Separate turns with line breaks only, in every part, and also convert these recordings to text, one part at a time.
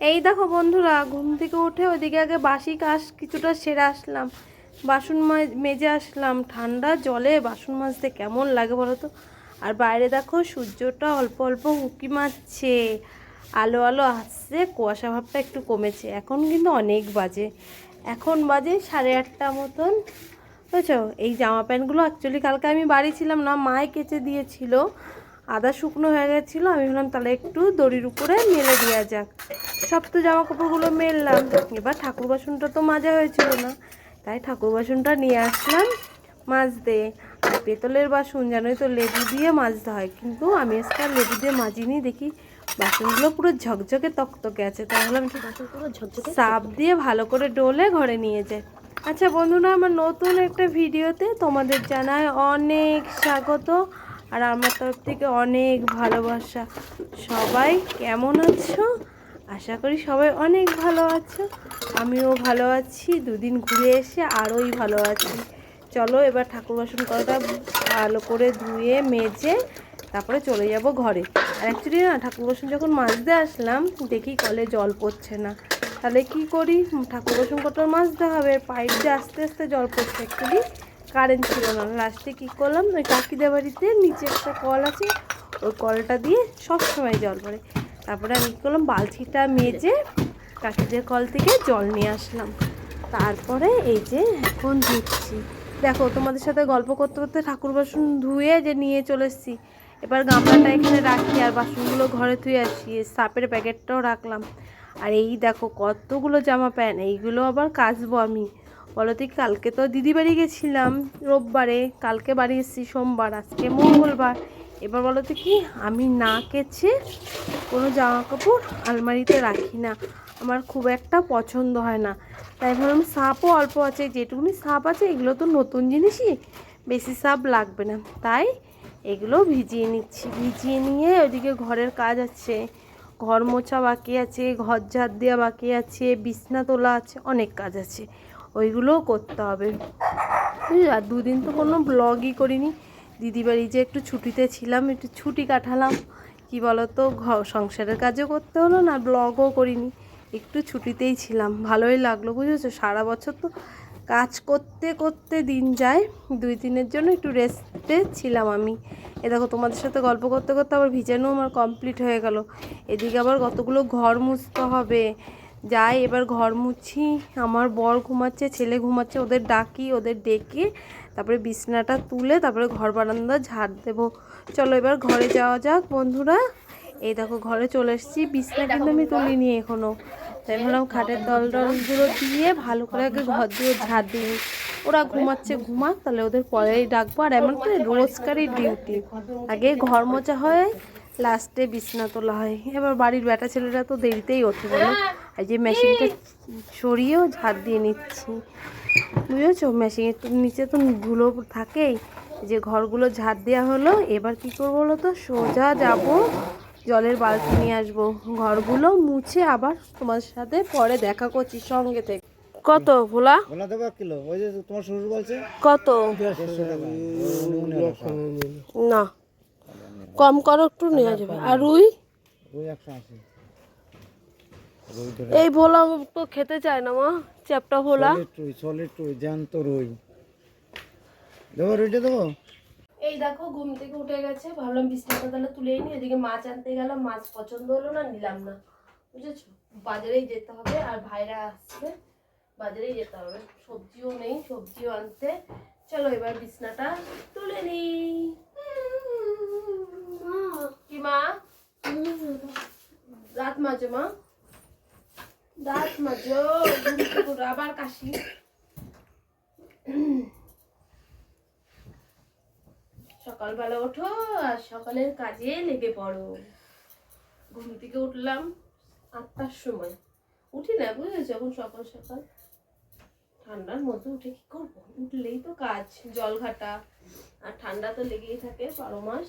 এই দেখো বন্ধুরা, ঘুম থেকে উঠে ওইদিকে আগে বাসি কাজ কিছুটা সেরে আসলাম। বাসন মেজে আসলাম। ঠান্ডা জলে বাসন মাজতে কেমন লাগে বলো তো? আর বাইরে দেখো সূর্যটা অল্প অল্প উঁকি মারছে। আলো আলো আসছে, কুয়াশা ভাবটা একটু কমেছে। এখন কিন্তু অনেক বাজে। এখন বাজে সাড়ে আটটা মতন। বুঝছ? এই জামা প্যান্টগুলো অ্যাকচুয়ালি কালকে আমি বাড়ি ছিলাম না, মায় কেচে দিয়েছিল। আদা শুকনো হয়ে গেছিল আমি ভাবলাম তাহলে একটু দড়ির উপরে মেলে দেওয়া যাক। সব তো জামা কাপড়গুলো মেললাম এবার ঠাকুর বাসনটা তো মাজা হয়েছিল না। তাই ঠাকুর বাসনটা নিয়ে আসলাম মাজতে। আর পেতলের বাসন জানোই তো লেবু দিয়ে মাজতে হয়। কিন্তু আমি আজকে আর লেবু দিয়ে মাজিনি দেখি বাসনগুলো পুরো ঝকঝকে তকতকে আছে। তাই ভাবলাম একটু
পুরো ঝকঝকে
সাপ দিয়ে ভালো করে ডোলে ঘরে নিয়ে যায় আচ্ছা বন্ধুরা আমার নতুন একটা ভিডিওতে তোমাদের জানায় অনেক স্বাগত। আর আমার তরফ থেকে অনেক ভালোবাসা। সবাই কেমন আছো? আশা করি সবাই অনেক ভালো আছো। আমিও ভালো আছি। দুদিন ঘুরে এসে আরোই ভালো আছি। চলো এবার ঠাকুর বাসন করাটা ভালো করে ধুয়ে, মেজে তারপরে চলে যাব ঘরে। আর অ্যাকচুয়ালি না, ঠাকুর বাসন যখন মাজতে আসলাম, দেখি কলে জল পড়ছে না। তাহলে কি করি? ঠাকুর বাসন কত মাজতে হবে। পাইপ দিয়ে আস্তে আস্তে জল পড়ছে অ্যাকচুয়ালি কারেন্ট ছিল না। লাস্টে কী করলাম? ওই কাকিদের বাড়িতে নিচে একটা কল আছে, ওই কলটা দিয়ে সব সময় জল পড়ে। তারপরে আমি কী করলাম? বালতিটা মেজে কাকিদের কল থেকে জল নিয়ে আসলাম। তারপরে এই যে এখন ধুচ্ছি। দেখো, তোমাদের সাথে গল্প করতে করতে ঠাকুর বাসন ধুয়ে যে নিয়ে চলে এসেছি, এবার গামলাটা এখানে রাখি আর বাসনগুলো ঘরে ধুয়ে আসি। সাপের প্যাকেটটাও রাখলাম। আর এই দেখো, কতগুলো জামা প্যান্ট, এইগুলো আবার কাচবো আমি। বলো তুই কালকে তো দিদি বাড়ি গেছিলাম, রোববারে। কালকে বাড়ি এসেছি, সোমবার, আজকে মঙ্গলবার। এবার বলো তো কি, আমি না কেচে কোনো জামা কাপড় আলমারিতে রাখি না। আমার খুব একটা পছন্দ হয় না। তাই ভাবলাম সাপও অল্প আছে, যেটুকুনি সাপ আছে, এগুলো তো নতুন জিনিসই, বেশি সাপ লাগবে না। তাই এগুলো ভিজিয়ে নিচ্ছি। ভিজিয়ে নিয়ে ওইদিকে ঘরের কাজ আছে। ঘর মোছা বাকি আছে, ঘর ঝাড় দেওয়া বাকি আছে, বিছনা তোলা আছে, অনেক কাজ আছে। ওইগুলোও করতে হবে? আর দুদিন তো কোনো ব্লগই করিনি। দিদি বাড়ি যে একটু ছুটিতে ছিলাম, একটু ছুটি কাটালাম। কি বলতো ঘর সংসারের কাজও করতে হলো না ব্লগও করিনি। একটু ছুটিতেই ছিলাম, ভালোই লাগল, বুঝেছ? সারা বছর তো কাজ করতে করতে দিন যায়। দুই দিনের জন্য একটু রেস্টে ছিলাম আমি। এ দেখো, তোমাদের সাথে গল্প করতে করতে আবার ভিজানো আমার কমপ্লিট হয়ে গেল। এদিকে আবার কতগুলো ঘর মুছতে হবে। যাই এবার ঘর মুছি। আমার বর ঘুমাচ্ছে ছেলে ঘুমাচ্ছে ওদের ডাকি ওদের ডেকে তারপরে বিছনাটা তুলে তারপরে ঘর বারান্দা ঝাড় দেবো। চলো এবার ঘরে যাওয়া যাক বন্ধুরা। এই দেখো ঘরে চলে এসেছি। বিছনা কিন্তু আমি তুলিনি এখনও। তাই ভাবলাম খাটের দল টলগুলো দিয়ে ভালো করে আগে ঘর দিয়ে ঝাড় দিই। ওরা ঘুমাচ্ছে ঘুমাক তাহলে ওদের পরেই ডাকবো। আর এমন করে রোজকারই ডিউটি। আগে ঘর মোছা হয় লাস্টে বিছনা তোলা হয়। এবার বাড়ির বেটা ছেলেরা তো দেরিতেই ওঠে বলো। আর যে মেশিনটা সরিয়েও ঝাড় দিয়ে নিচ্ছি। বুঝেছ? মেশিনের নিচে তো ধুলো থাকেই। যে ঘরগুলো ঝাড় দেওয়া হলো এবার কি করব বলো তো? সোজা যাব জলের বালতি নিয়ে আসব। ঘরগুলো মুছে আবার তোমার সাথে পরে দেখা করছি সঙ্গে থেকে। কত ভোলা?
বলা দেবো কিলো? ওই যে তোমার শ্বশুর বলছে?
কত? না। কম করো একটু নেওয়া যাবে। আর রুই?
ওই একশো আশি। রুই
এই ভোলা তো খেতে চায় না মা চ্যাপটা ভোলা।
রুই সলিড রুই জ্যান্ত রুই। দেবো রুইটা দেবো?
এই দেখো ঘুম থেকে উঠে গেছে ভাবলাম বিছনাটা তাহলে তুলেই নি এদিকে মাছ আনতে গেলাম মাছ পছন্দ হলো না নিলাম না। বুঝেছ? বাজারেই যেতে হবে আর ভাইরা আসবে বাজারেই যেতে হবে। সবজিও নেই সবজিও আনতে। চলো এবার বিছনাটা তুলে নি কি মা? রাত মাঝে মা। দাঁত মাজো আবার কাশি। সকালবেলা ওঠো আর সকালের কাজে লেগে পড়ো। ঘুম থেকে উঠলাম আটটার সময়। উঠি না, বুঝেছ? এখন সকাল সকাল। ঠান্ডার মধ্যে উঠে কি করব? উঠলেই তো কাজ, জল ঘাটা। আর ঠান্ডা তো লেগেই থাকে, বারো মাস।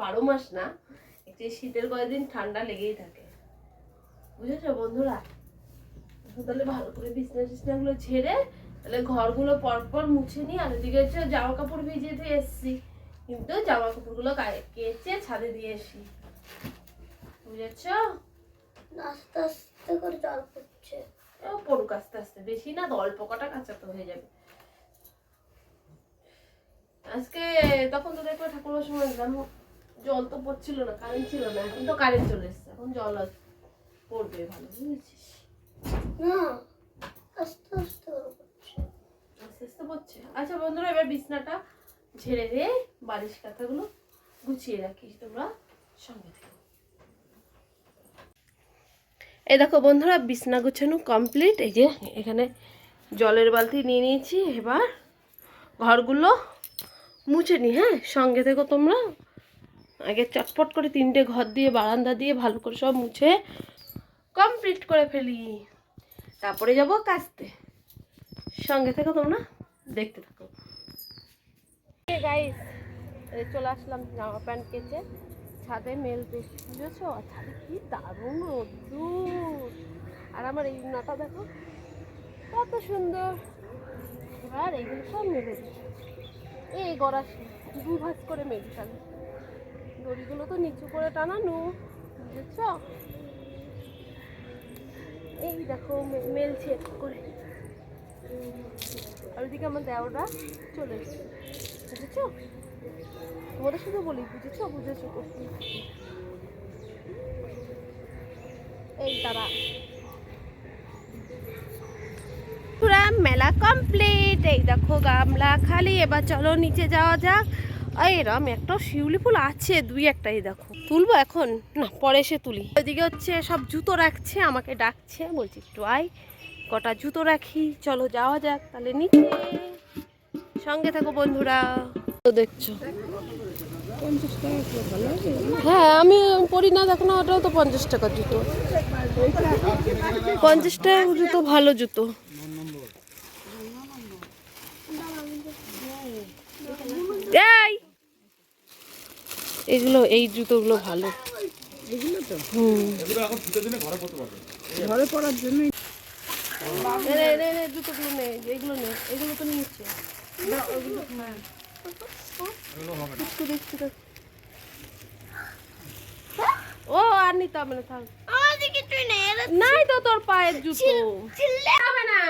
বারো মাস না, একটু শীতের কয়েকদিন ঠান্ডা লেগেই থাকে। বুঝেছ বন্ধুরা? তাহলে ভালো করে বিছনা টিছনাগুলো ঝেড়ে তাহলে ঘরগুলো পরপর মুছে নিই আর এদিকে হচ্ছে জামা কাপড় ভিজিয়ে দিয়ে এসছি। কিন্তু জামা কাপড়গুলো কেচে ছাদে দিয়ে এসি বুঝেছ?
আস্তে আস্তে করে জল পড়ছে।
ও পড়ুক আস্তে আস্তে বেশি না অল্প কটা কাঁচাতে হয়ে যাবে। আজকে তখন তো দেখবে ঠাকুরের সময় জল তো পড়ছিল না কারেন্ট ছিল না এখন তো কারেন্ট চলে এসছে এখন জল আস- পড়বে ভালো বুঝেছিস?
না আস্তে আস্তে
আস্তে আস্তে পড়ছে আচ্ছা বন্ধুরা এবার বিছনাটা ঝেড়ে দিয়ে বালিশ কাঁথাগুলো গুছিয়ে রাখিস তোমরা সঙ্গে থেকো। এই দেখো বন্ধুরা বিছনা গুছানো কমপ্লিট। এই যে এখানে জলের বালতি নিয়ে নিয়েছি। এবার ঘরগুলো মুছে নি হ্যাঁ? সঙ্গে থেকো তোমরা। আগে চটপট করে তিনটে ঘর দিয়ে বারান্দা দিয়ে ভালো করে সব মুছে কমপ্লিট করে ফেলি। তারপরে যাব কাচতে সঙ্গে থেকো তোমরা, দেখতে থাকো। গাইস চলে আসলাম জামা প্যান্ট কেচে। ছাদে মেলতে বুঝেছ? আর ছাদে কি দারুণ রোদ্দুর। আর আমার এই নাটা দেখো, কত সুন্দর। এবার এইগুলো সব মেলে এই গড়া দু ভাজ করে মেলি দড়িগুলো তো নিচু করে টানানো, বুঝেছ? এই দেখো মেলছে একটু করে। আর ওইদিকে আমার দেওয়াটা চলে এসেছে। বুঝেছ? তোমাদের শুধু বলি, বুঝেছ? বুঝেছ এই তারা মেলা কমপ্লিট এই দেখো, গামলা খালি, এবার চলো নিচে যাওয়া যাক। এই এরম একটা শিউলি ফুল আছে, দুই একটাই দেখো। তুলবো এখন? না, পরে এসে তুলি। ওইদিকে হচ্ছে সব জুতো রাখছে, আমাকে ডাকছে, বলছি, একটু আয়, কটা জুতো রাখি, চলো যাওয়া যাক, তাহলে নিচে। সঙ্গে থাকো বন্ধুরা। তো দেখছ। হ্যাঁ আমি পড়ি না, দেখো না, ওটাও তো পঞ্চাশ টাকা জুতো। পঞ্চাশ টাকা জুতো, ভালো জুতো। এই এগুলো এই জুতোগুলো ভালো। হুম।
ঘরে পড়ার জন্য
নে, জুতোগুলো এগুলো নে এগুলো তো নিচ্ছে। না, ওগুলো। একটু দেখছি তো। ও আর নিতে হবে না থাক।
আমাদের কিছুই নেই
নাই তো তোর পায়ের জুতো। হবে না।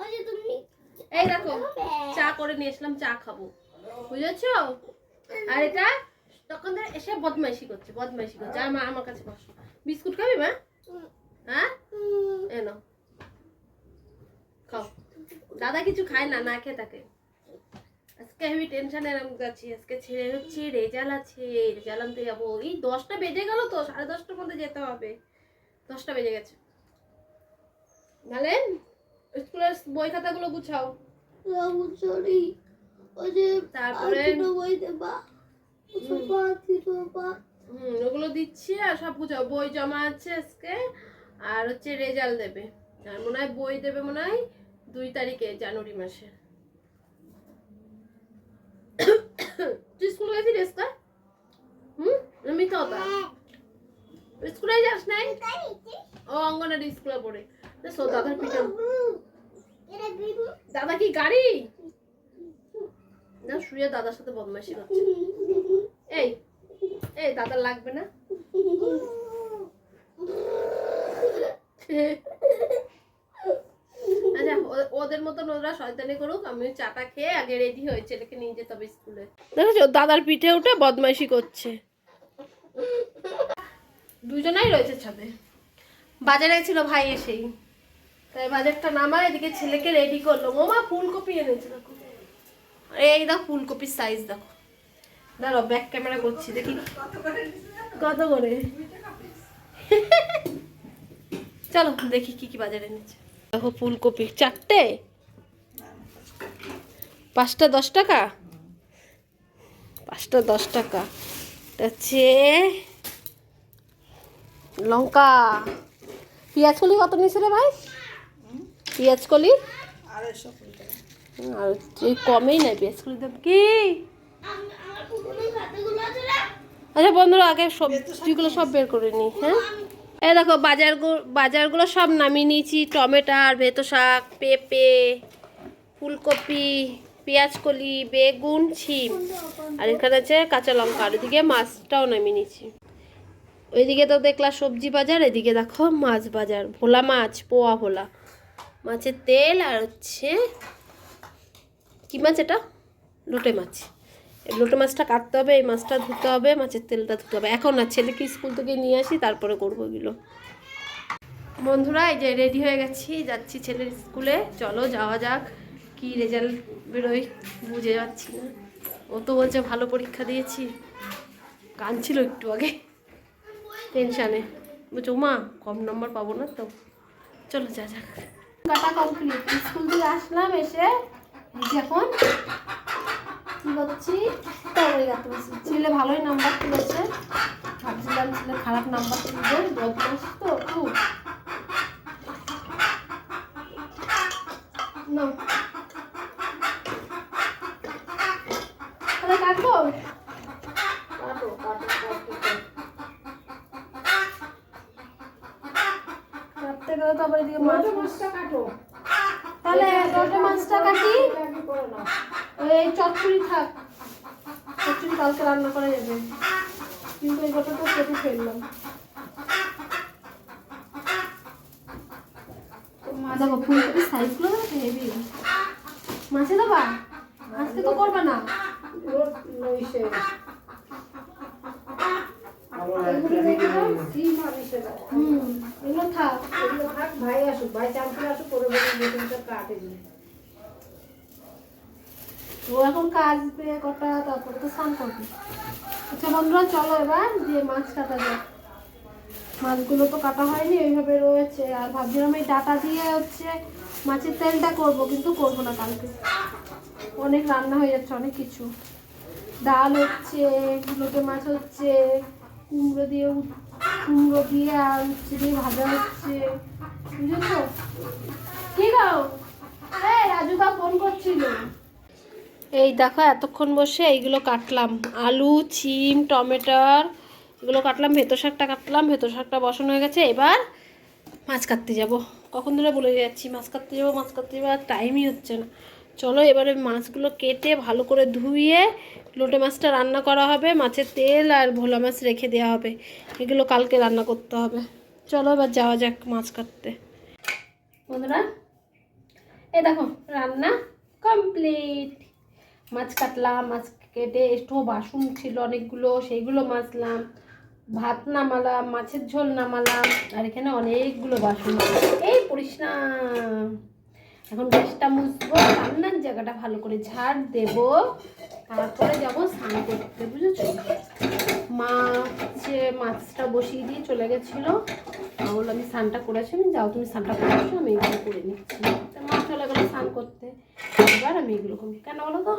ওই যে তুমি
এই দেখো চা করে নিয়ে এসলাম চা খাব। বুঝেছ? আর এটা? তখন ধরে এসে বদমাইশি করছে বদমাইশি করছে। আর মা আমার কাছে বসো। বিস্কুট খাবি মা? হ্যাঁ?
উম,
এ নাও। খাও। দাদা কিছু খায় না না খেয়ে থাকে। আজকে আমি টেনশনে আছি আজকে ছেড়ে হচ্ছে রেজাল্ট আছে রেজাল্ট আনতে যাব। এই দশটা বেজে গেল তো সাড়ে দশটার মধ্যে যেতে হবে। দশটা বেজে গেছে। নালেন স্কুলের বই খাতাগুলো গুছাও।
বাবু ওই যে
তারপরে?
বই দেবা। সোফা
ওগুলো দিচ্ছি আর সব গুছাও। বই জমা আছে আজকে, আর হচ্ছে রেজাল্ট দেবে। আর মনে হয় বই দেবে মনে হয় দুই তারিখে, জানুয়ারি মাসে। তুই স্কুল গেছিস রেস্কা হুম? আমি তো স্কুলে যাস নাই? ও অঙ্গনারী স্কুলে পড়ে। তো দাদার পিঠে দাদা কি গাড়ি? না শুয়ে দাদার সাথে বদমাইশি করছে। এই এই দাদার লাগবে না? আচ্ছা ও- ওদের মতন ওরা শয়তানি করুক আমি চাটা খেয়ে আগে রেডি হয়ে ছেলেকে নিয়ে যেতে হবে স্কুলে। দেখেছ দাদার পিঠে উঠে বদমাইশি করছে। দুজনাই রয়েছে ছাদে। বাজারে ছিল ভাই এসেই। তাই বাজারটা নামায় এদিকে ছেলেকে রেডি করল। ওমা ফুলকপি এনেছে দেখো। এই দেখো ফুলকপির সাইজ দেখো। দাঁড়াও ব্যাক ক্যামেরা করছি দেখি। কত করে? চলো দেখি কি কি বাজারে এনেছে। দেখো ফুলকপি চারটে? পাঁচটা দশ টাকা? পাঁচটা দশ টাকা। এটা হচ্ছে লঙ্কা। পেঁয়াজ কলি কত নিয়েছে রে ভাই? পেঁয়াজ কলি? আর হচ্ছে কমেই নাই পেঁয়াজ কলি দাম কি? আচ্ছা বন্ধুরা, আগে সবজিগুলো সব বের করে নিই হ্যাঁ? এই দেখো বাজার বাজারগুলো সব নামিয়ে নিয়েছি। টমেটার ভেতো শাক, পেঁপে, ফুলকপি, পেঁয়াজকলি, বেগুন, ছিম। আর এখানে আছে কাঁচা লঙ্কা। আর এদিকে মাছটাও নামিয়ে নিয়েছি। ওইদিকে তো দেখলা সবজি বাজার, এদিকে দেখো মাছ বাজার। ভোলা মাছ, পোয়া ভোলা। মাছের তেল আর হচ্ছে কি মাছ এটা? লোটে মাছ। লোটে মাছটা কাটতে হবে, এই মাছটা ধুতে হবে, মাছের তেলটা ধুতে হবে। এখন না, ছেলেকে স্কুল থেকে নিয়ে আসি, তারপরে করব এগুলো। বন্ধুরা, এই যে রেডি হয়ে গেছি, যাচ্ছি ছেলের স্কুলে। চলো, যাওয়া যাক। কি রেজাল্ট বেরোয়, বুঝে যাচ্ছি না। ও তো বলছে, ভালো পরীক্ষা দিয়েছি। কাঁদছিল একটু আগে। টেনশানে। বলছো মা কম নম্বর পাবো না তো। চলো, যা যাক। কাটা কমপ্লিট স্কুল থেকে আসলাম, এসে এখন কি করছি ছেলে ভালোই নাম্বার তুলেছে। ভাবছিলাম ছেলে খারাপ নাম্বার তুলবে বদমাস তো খুব না। কাটবো কাটো। কাটো কাটো কাটতে গেলে তো আবার এদিকে মাছ মাছটা কাটো। তাহলে লোটে মাছটা কাটি এই চচ্চড়ি থাক। চচ্চড়ি কালকে রান্না করা যাবে। কিন্তু এই গোটা তো কেটে ফেললাম। দেখো ফুলকপির সাইজগুলো দেখো হেভি মাছে দেবা? আজকে তো করবে না।
ভাই আসুক ভাই চান্সেল আসুক করে কাটে
ও এখন কাজ পেয়ে কটা তারপরে তো স্নান করবে। আচ্ছা বন্ধুরা চলো এবার দিয়ে মাছ কাটা যাক মাছগুলো তো কাটা হয়নি ওইভাবে রয়েছে। আর ভাবছিলাম এই ডাটা দিয়ে হচ্ছে মাছের তেলটা করব কিন্তু করব না কালকে। অনেক রান্না হয়ে যাচ্ছে অনেক কিছু। ডাল হচ্ছে লোটে মাছ হচ্ছে কুমড়ো দিয়ে কুমড়ো দিয়ে আর হচ্ছে দিয়ে ভাজা হচ্ছে। বুঝেছ? কি গো? এই রাজুদা ফোন করছিল। এই দেখো, এতক্ষণ বসে এইগুলো কাটলাম। আলু, চিম টমেটোর এগুলো কাটলাম, ভেতর শাকটা কাটলাম, ভেতর শাকটা বসানো হয়ে গেছে। এবার মাছ কাটতে যাব। কখন ধরে বলে যাচ্ছি, মাছ কাটতে যাব, মাছ কাটতে যাব, আর টাইমই হচ্ছে না। চলো এবারে মাছগুলো কেটে ভালো করে ধুয়ে লোটে মাছটা রান্না করা হবে। মাছের তেল আর ভোলা মাছ রেখে দেওয়া হবে। এগুলো কালকে রান্না করতে হবে। চলো এবার যাওয়া যাক মাছ কাটতে। বন্ধুরা, এই দেখো, রান্না কমপ্লিট মাছ কাটলাম, মাছ কেটে একটু বাসন ছিল অনেকগুলো, সেইগুলো মাজলাম। ভাত নামালাম, মাছের ঝোল নামালাম, আর এখানে অনেকগুলো বাসন এই না এখন গ্যাসটা মুছবো রান্নার জায়গাটা ভালো করে ঝাড় দেব, তারপরে যাব স্নান করতে, বুঝেছ? হচ্ছে মাছটা বসিয়ে দিয়ে চলে গেছিল বলল, আমি স্নানটা করেছি, আমি যাও, তুমি স্নানটা করেছ আমি এগুলো করে নিচ্ছি। মা চলে গেলো স্নান করতে। এবার আমি এগুলো কেন বলো তো?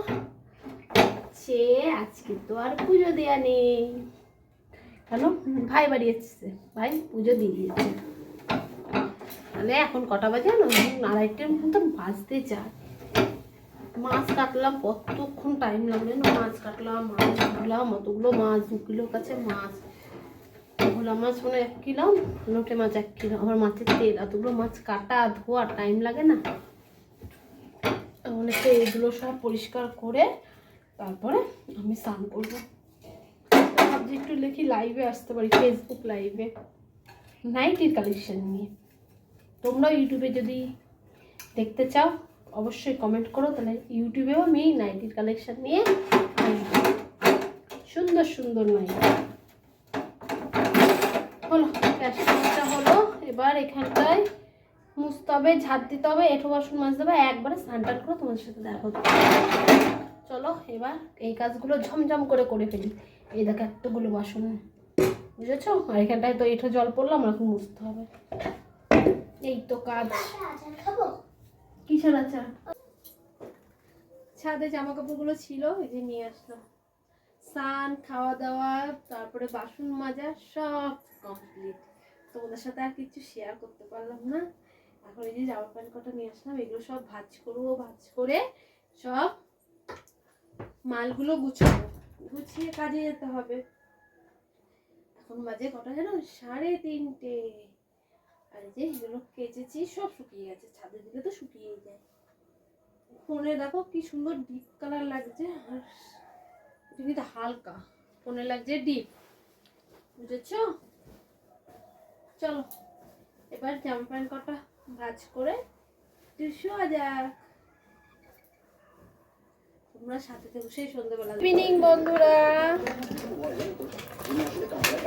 সে আজকে তো আর পুজো দেওয়া নেই। কেন? ভাই বাড়ি এসছে। ভাই পুজো দিয়ে দিয়েছে। তাহলে এখন কটা বাজে না আড়াইটের মতন বাজতে যায়। মাছ কাটলাম, কতক্ষণ টাইম লাগল না মাছ কাটলাম, মাছ ধুলাম, অতগুলো মাছ, দু কিলোর কাছে মাছ। ভোলা মাছ মানে এক কিলো, লোটে মাছ এক কিলো। আবার মাছের তেল, এতগুলো মাছ কাটা, ধোয়া টাইম লাগে না। অনেকে এগুলো সব পরিষ্কার করে তারপরে আমি স্নান করব। ভাবছি একটু লিখি লাইভে আসতে পারি ফেসবুক লাইভে নাইটির কালেকশন নিয়ে। তোমরাও ইউটিউবে যদি দেখতে চাও, অবশ্যই কমেন্ট করো, তাহলে ইউটিউবেও আমি নাইটির কালেকশান নিয়ে সুন্দর সুন্দর নাইটি হলো ক্যাশটা হলো, এবার এখানটায় মুছতে হবে ঝাড় দিতে হবে, এঁঠো বাসন মাজতে হবে, একবারে স্নান টান করে তোমাদের সাথে দেখা হচ্ছে। চলো, এবার এই কাজগুলো ঝমঝম করে করে ফেলি। এই দেখো, এতগুলো বাসন, বুঝেছ? আর এখানটায় তো এঁঠো জল পড়ল, আমার এখন মুছতে হবে। এই তো কাজ। কিসের আচার? ছাদে জামা কাপড়গুলো ছিল এই যে নিয়ে আসলাম। স্নান খাওয়া দাওয়া তারপরে বাসন মাজা সব কমপ্লিট তোমাদের সাথে আর কিছু শেয়ার করতে পারলাম না। এখন এই যে জামা প্যান্ট কটা নিয়ে আসলাম এগুলো সব ভাজ করব ভাজ করে সব মালগুলো গুছাবো। গুছিয়ে কাজে যেতে হবে। এখন বাজে কটা জানো সাড়ে তিনটে। আর এই যে এগুলো কেচেছি, সব শুকিয়ে গেছে, ছাদে দিলে তো শুকিয়েই যায়। ফোনে দেখো কি সুন্দর ডিপ কালার লাগছে, আর কিন্তু হালকা। ফোনে লাগছে ডিপ বুঝেছ? চলো, এবার জামা প্যান্ট কটা ভাজ করে দুশো হাজার তোমরা সাথে থেকে, সেই সন্ধ্যেবেলা বন্ধুরা।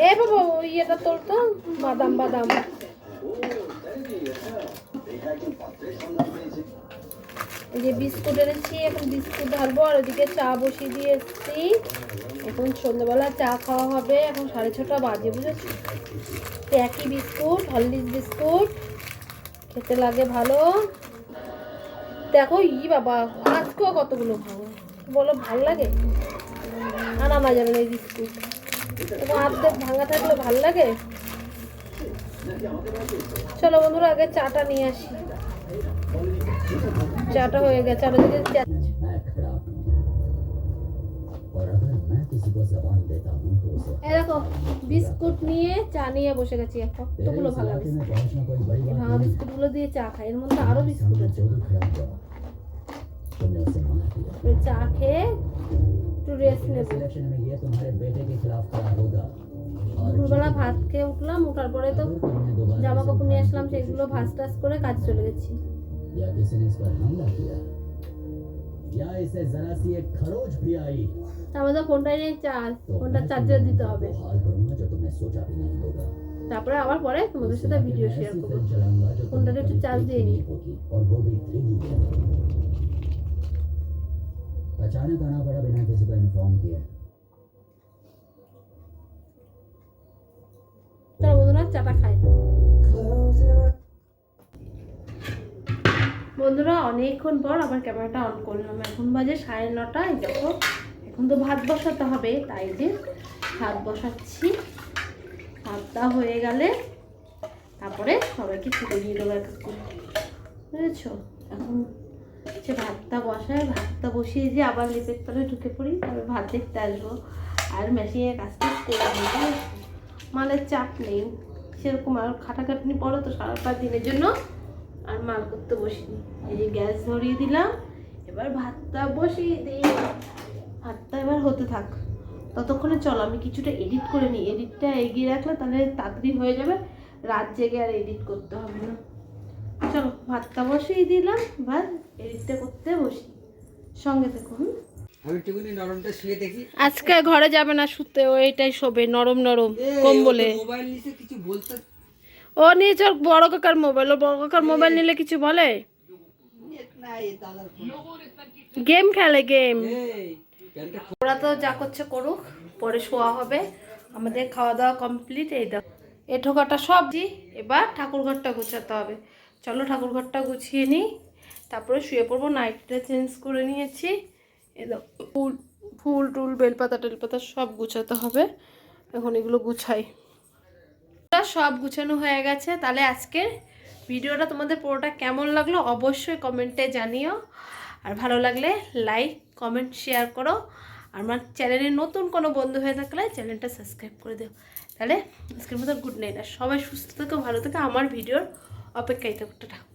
এ বাবা ইয়েটা তোর তো? বাদাম বাদাম। এই যে বিস্কুট এনেছি, এখন বিস্কুট ঢালবো, আর ওদিকে চা বসিয়ে দিয়ে এসছি এখন সন্ধ্যেবেলা চা খাওয়া হবে, এখন সাড়ে ছটা বাজে, বুঝেছ? একই বিস্কুট, হরলিক্স বিস্কুট, খেতে লাগে ভালো। দেখো, ই বাবা, আজকেও কতগুলো খাব? বলো, ভালো লাগে? আর আমার যাবে না এই বিস্কুট। আর্ধেক ভাঙা থাকলে ভালো লাগে? চলো বন্ধুরা, আগে চাটা নিয়ে আসি। চাটা হয়ে গেছে, আর ওদিকে বিস্কুট নিয়ে চা নিয়ে বসে গেছি ভাঙা
হ্যাঁ,
বিস্কুটগুলো দিয়ে চা খাই। এর মধ্যে বিস্কুট চা খেয়ে একটু রেস্ট দুপুরবেলা ভাত খেয়ে উঠলাম উঠার পরে তো
अगर तुमने दोबारा
জামা
इसे
কাপড় নিয়ে
उठाने
আসলাম
की
সেগুলো
कोशिश
ভাজ টাজ করে কাজ চলে গেছি
की, या किसी ने इस पर हमला किया या इसे जरा सी एक खरोच भी आई
তারপরে তো ফোনটা নিয়ে চার্জ
तो
ফোনটা
मैं
চার্জে দিতে
तुम्हें
হবে
वो हाल करूंगा जो तुमने सोचा भी नहीं होगा
তারপরে আবার পরে তোমাদের
इस
সাথে
इलाके
ভিডিও
में
শেয়ার
ऐसी
করবো
फिल्म चलाऊंगा जो
फोन
तुमने
डाले तो
कभी
चार्ज
देखी
दे
नहीं होगी और वो भी 3D में अचानक आना पड़ा बिना किसी को इन्फॉर्म किए
বন্ধুরা চাটা খাই বন্ধুরা, অনেকক্ষণ পর আবার ক্যামেরাটা অন করলাম। এখন বাজে সাড়ে নটায়, দেখো, এখন তো ভাত বসাতে হবে, তাই যে ভাত বসাচ্ছি। ভাতটা হয়ে গেলে তারপরে সবাইকে ছুটে দিয়ে দেবো এক বুঝেছ? এখন হচ্ছে ভাতটা বসায়, ভাতটা বসিয়ে যে আবার লিপের তলে ঢুকে পড়ি তবে ভাত দেখতে আসব। আর মেশিনের কাজটা করে? মালের চাপ নেই। সেরকম আর খাটাখাটনি পড়ো তো সারা পাঁচ দিনের জন্য। আর মাল করতে বসিনি। এই যে গ্যাস ধরিয়ে দিলাম, এবার ভাতটা বসিয়ে দিই। ভাতটা এবার হতে থাক। ততক্ষণে চলো, আমি কিছুটা এডিট করে নিই। এডিটটা এগিয়ে রাখলে তাহলে তাড়াতাড়ি হয়ে যাবে। রাত জেগে আর এডিট করতে হবে না। চলো, ভাতটা বসিয়ে দিলাম। এবার এডিটটা করতে বসি। সঙ্গে দেখুন
আমি একটুখানি নরমটা শুয়ে দেখি।
আজকে ঘরে যাবে না শুতে ও এইটাই শোবে নরম নরম কম্বলে।
মোবাইল নিচে কিছু বলতে
ও নিয়েছে ওর বড় কাকার মোবাইল ও বড় কাকার মোবাইল নিলে কিছু বলে? গেম খেলে গেম। ওরা তো যা করছে করুক পরে শোয়া হবে। আমাদের খাওয়া দাওয়া কমপ্লিট এই দাও এ ঠোকাটা সবজি এবার ঠাকুর ঘরটা গুছাতে হবে। চলো ঠাকুর ঘরটা গুছিয়ে নিই তারপরে শুয়ে পড়ব নাইটটা চেঞ্জ করে নিয়েছি। ফুল ফুল, টুল, বেলপাতা, টেলপাতা সব গুছাতে হবে। এখন এগুলো গুছাই। সব গুছানো হয়ে গেছে। তাহলে আজকের ভিডিওটা তোমাদের পুরোটা কেমন লাগল অবশ্যই কমেন্টে জানিও। আর ভালো লাগলে লাইক, কমেন্ট, শেয়ার করো। আর আমার চ্যানেলে নতুন কোনো বন্ধু হয়ে থাকলে চ্যানেলটা সাবস্ক্রাইব করে দিও। তাহলে আজকের মতো গুড নাইট। আর সবাই সুস্থ থেকো, ভালো থেকো। আমার ভিডিওর অপেক্ষায় থাকো।